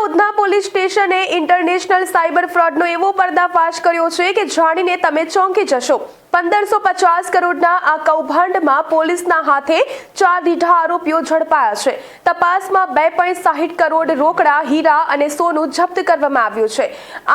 Udhna police સ્ટેશને international cyber ફ્રોડનો એવો પર્દાફાશ કર્યો છે કે જાણીને તમે ચોંકી જશો. પંદરસો પચાસ કરોડના આ કૌભાંડમાં પોલીસના હાથે ચાર રીઢા આરોપીઓ ઝડપાયા છે. તપાસમાં બે પોઈન્ટ સાહીઠ કરોડ રોકડા, હીરા અને સોનું જપ્ત કરવામાં આવ્યું છે.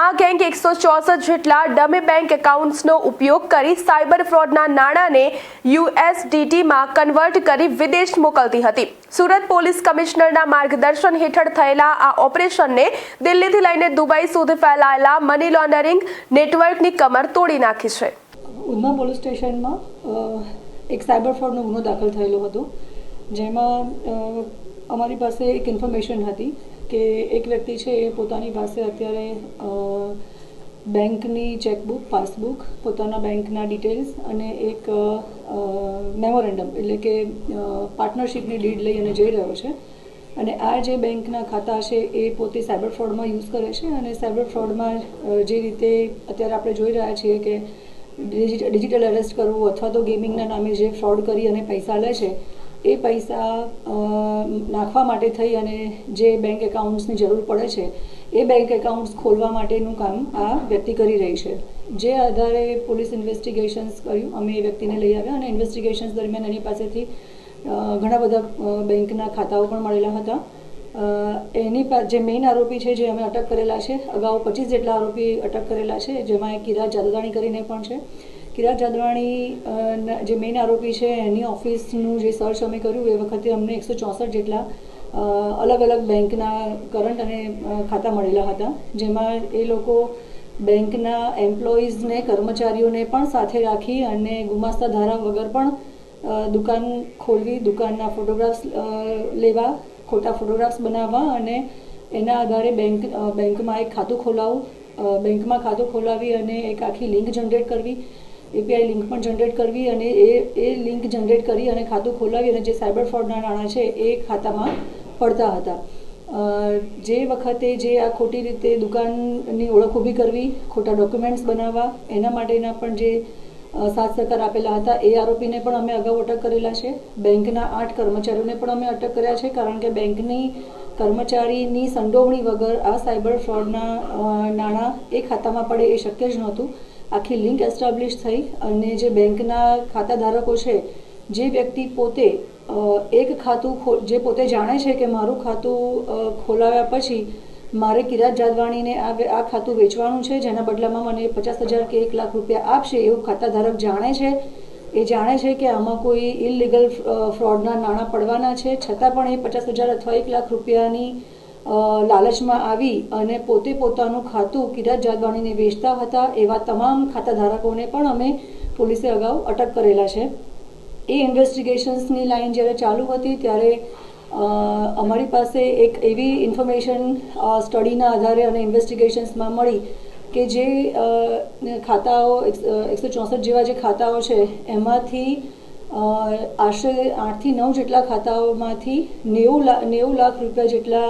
આ ગેંગ એકસો ચોસઠ જેટલા ડમી બેંક એકાઉન્ટ્સનો ઉપયોગ કરી સાયબર ફ્રોડના નાણાંને યુએસડીટીમાં કન્વર્ટ કરી વિદેશ મોકલતી હતી. સુરત પોલીસ કમિશનરના માર્ગદર્શન હેઠળ થયેલા આ ઓપરેશનને દિલ્હીથી લઈને દુબઈ સુધી ફેલાયેલા મની લોન્ડરિંગ નેટવર્કની કમર તોડી નાખી છે. ઉધના પોલીસ સ્ટેશનમાં એક સાયબર ફ્રોડનો ગુનો દાખલ થયેલો હતો, જેમાં અમારી પાસે એક ઇન્ફોર્મેશન હતી કે એક વ્યક્તિ છે એ પોતાની પાસે અત્યારે બેંકની ચેકબુક, પાસબુક, પોતાના બેંકના ડિટેલ્સ અને એક મેમોરેન્ડમ, એટલે કે પાર્ટનરશિપની ડીડ લઈ અને જઈ રહ્યો છે. અને આ જે બેંકના ખાતા છે એ પોતે સાયબર ફ્રોડમાં યુઝ કરે છે અને સાયબર ફ્રોડમાં જે રીતે અત્યારે આપણે જોઈ રહ્યા છીએ કે ડિજિટલ અરેસ્ટ કરવું અથવા તો ગેમિંગના નામે જે ફ્રોડ કરી અને પૈસા લે છે, એ પૈસા નાખવા માટે થઈ અને જે બેંક એકાઉન્ટ્સની જરૂર પડે છે, એ બેંક એકાઉન્ટ્સ ખોલવા માટેનું કામ આ વ્યક્તિ કરી રહી છે. જે આધારે પોલીસ ઇન્વેસ્ટિગેશન્સ કર્યું, અમે એ વ્યક્તિને લઈ આવ્યા અને ઇન્વેસ્ટિગેશન્સ દરમિયાન એની પાસેથી ઘણા બધા બેંકના ખાતાઓ પણ મળેલા હતા. એની જે મેઇન આરોપી છે, જે અમે અટક કરેલા છે, અગાઉ પચીસ જેટલા આરોપી અટક કરેલા છે, જેમાં કિરાત જાદવાણી કરીને પણ છે. કિરાત જાદવાણી જે મેઇન આરોપી છે, એની ઓફિસનું જે સર્ચ અમે કર્યું, એ વખતે અમને એકસો ચોસઠ જેટલા અલગ અલગ બેંકના કરંટ અને ખાતા મળેલા હતા, જેમાં એ લોકો બેંકના એમ્પ્લોઈઝને કર્મચારીઓને પણ સાથે રાખી અને ગુમાસ્તા ધારા વગર પણ દુકાન ખોલવી, દુકાનના ફોટોગ્રાફ્સ લેવા ખોટા ફોટોગ્રાફ્સ બનાવવા અને એના આધારે બેંક બેંકમાં એક ખાતું ખોલાવવું બેંકમાં ખાતું ખોલાવી અને એક આખી લિંક જનરેટ કરવી એપીઆઈ લિંક પણ જનરેટ કરવી અને એ એ લિંક જનરેટ કરી અને ખાતું ખોલાવી અને જે સાયબર ફ્રોડના નાણાં છે એ ખાતામાં પડતા હતા. જે વખતે જે આ ખોટી રીતે દુકાનની ઓળખ ઊભી કરવી, ખોટા ડોક્યુમેન્ટ્સ બનાવવા, એના માટેના પણ જે સાથ સહકાર આપેલા હતા. એ આરોપીને પણ અમે અગાઉ અટક કરેલા છે. બેંકના આઠ કર્મચારીઓને પણ અમે અટક કર્યા છે, કારણ કે બેંકની કર્મચારીની સંડોવણી વગર આ સાયબર ફ્રોડના નાણાં એ ખાતામાં પડે એ શક્ય જ નહોતું. આખી લિંક એસ્ટાબ્લિશ થઈ અને જે બેંકના ખાતાધારકો છે, જે વ્યક્તિ પોતે એક ખાતું જે પોતે જાણે છે કે મારું ખાતું ખોલાવ્યા પછી મારે કિરાત જાદવાણીને આ ખાતું વેચવાનું છે, જેના બદલામાં મને પચાસ હજાર કે એક લાખ રૂપિયા આપશે, એવું ખાતા ધારક જાણે છે. એ જાણે છે કે આમાં કોઈ ઇલીગલ ફ્રોડના નાણાં પડવાના છે. છતાં પણ એ પચાસ હજાર અથવા એક લાખ રૂપિયાની લાલચમાં આવી અને પોતે પોતાનું ખાતું કિરાત જાદવાણીને વેચતા હતા, એવા તમામ ખાતા ધારકોને પણ અમે પોલીસે અગાઉ અટક કરેલા છે. એ ઇન્વેસ્ટિગેશન્સની લાઈન જ્યારે ચાલુ હતી, ત્યારે અમારી પાસે એક એવી ઇન્ફોર્મેશન સ્ટડીના આધારે અને ઇન્વેસ્ટિગેશન્સમાં મળી કે જે ખાતાઓ એકસો ચોસઠ જેવા જે ખાતાઓ છે, એમાંથી આશરે આઠથી નવ જેટલા ખાતાઓમાંથી નેવું લાખ નેવું લાખ રૂપિયા જેટલા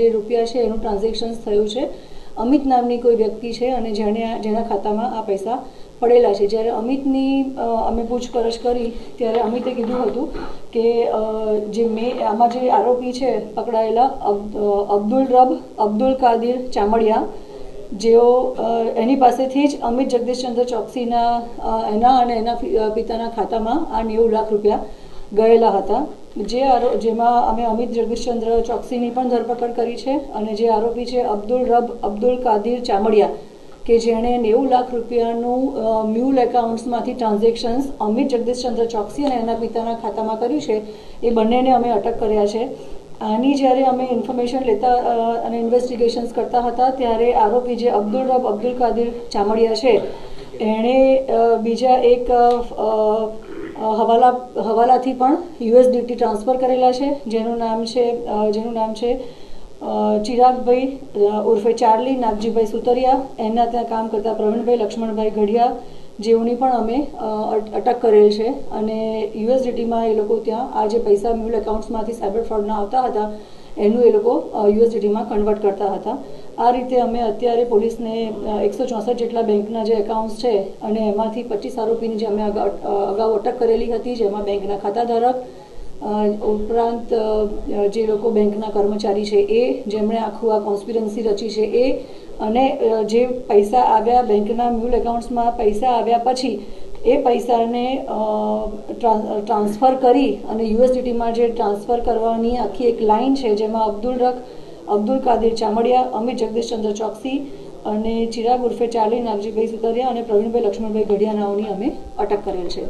જે રૂપિયા છે એનું ટ્રાન્ઝેક્શન્સ થયું છે. અમિત નામની કોઈ વ્યક્તિ છે અને જેણે જેના ખાતામાં આ પૈસા પડેલા છે. જ્યારે અમિતની અમે પૂછપરછ કરી, ત્યારે અમિતે કીધું હતું કે જે મે, આમાં જે આરોપી છે, પકડાયેલા અબ- અબ્દુલ રબ, અબ્દુલ કાદિર ચામડિયા, જેઓ એની પાસેથી જ અમિત જગદીશચંદ્ર ચોકસીના એના અને એના પિતાના ખાતામાં આ નેવું લાખ રૂપિયા ગયેલા હતા. જે આરો, જેમાં અમે અમિત જગદીશચંદ્ર ચોકસીની પણ ધરપકડ કરી છે અને જે આરોપી છે અબ્દુલ રબ, અબ્દુલ કાદિર ચામડિયા કે જેણે નેવું લાખ રૂપિયાનું મ્યુલ એકાઉન્ટ્સમાંથી ટ્રાન્ઝેક્શન્સ અમિત જગદીશચંદ્ર ચોકસી અને એના પિતાના ખાતામાં કર્યું છે, એ બંનેને અમે અટક કર્યા છે. આની જ્યારે અમે ઇન્ફોર્મેશન લેતા અને ઇન્વેસ્ટિગેશન્સ કરતા હતા, ત્યારે આરોપી જે અબ્દુલ રબ, અબ્દુલ કાદિર ચામડિયા છે, એણે બીજા એક હવાલા, હવાલાથી પણ યુએસડીટી ટ્રાન્સફર કરેલા છે, જેનું નામ છે જેનું નામ છે ચિરાગભાઈ ઉર્ફે ચાર્લી, નાગજીભાઈ સુતરિયા એના ત્યાં કામ કરતા પ્રવીણભાઈ, લક્ષ્મણભાઈ ઘડિયા જેઓની પણ અમે અટક કરેલ છે. અને યુએસડીટીમાં એ લોકો ત્યાં આ જે પૈસા મ્યુલ એકાઉન્ટ્સમાંથી સાયબર ફ્રોડના આવતા હતા, એનું એ લોકો યુએસડીટીમાં કન્વર્ટ કરતા હતા. આ રીતે અમે અત્યારે પોલીસને એકસો ચોસઠ જેટલા બેંકના જે એકાઉન્ટ્સ છે, અને એમાંથી પચીસ આરોપીની જે અમે અગાઉ અટક કરેલી હતી, જેમાં બેંકના ખાતાધારક ઉપરાંત જે લોકો બેંકના કર્મચારી છે એ, જેમણે આખું આ કોન્સ્પિરન્સી રચી છે એ, અને જે પૈસા આવ્યા બેંકના મ્યુલ એકાઉન્ટ્સમાં પૈસા આવ્યા પછી, એ પૈસાને ટ્રાન્સફર કરી અને યુએસડીટીમાં જે ટ્રાન્સફર કરવાની આખી એક લાઈન છે, જેમાં અબ્દુલ રખ, અબ્દુલ કાદિર ચામડિયા, અમિત જગદીશચંદ્ર ચોકસી અને ચિરાગ ઉર્ફે ચાર્લી નાગજીભાઈ સુતરિયા અને પ્રવીણભાઈ લક્ષ્મણભાઈ ગઢિયાનાઓની અમે અટક કરેલ છે.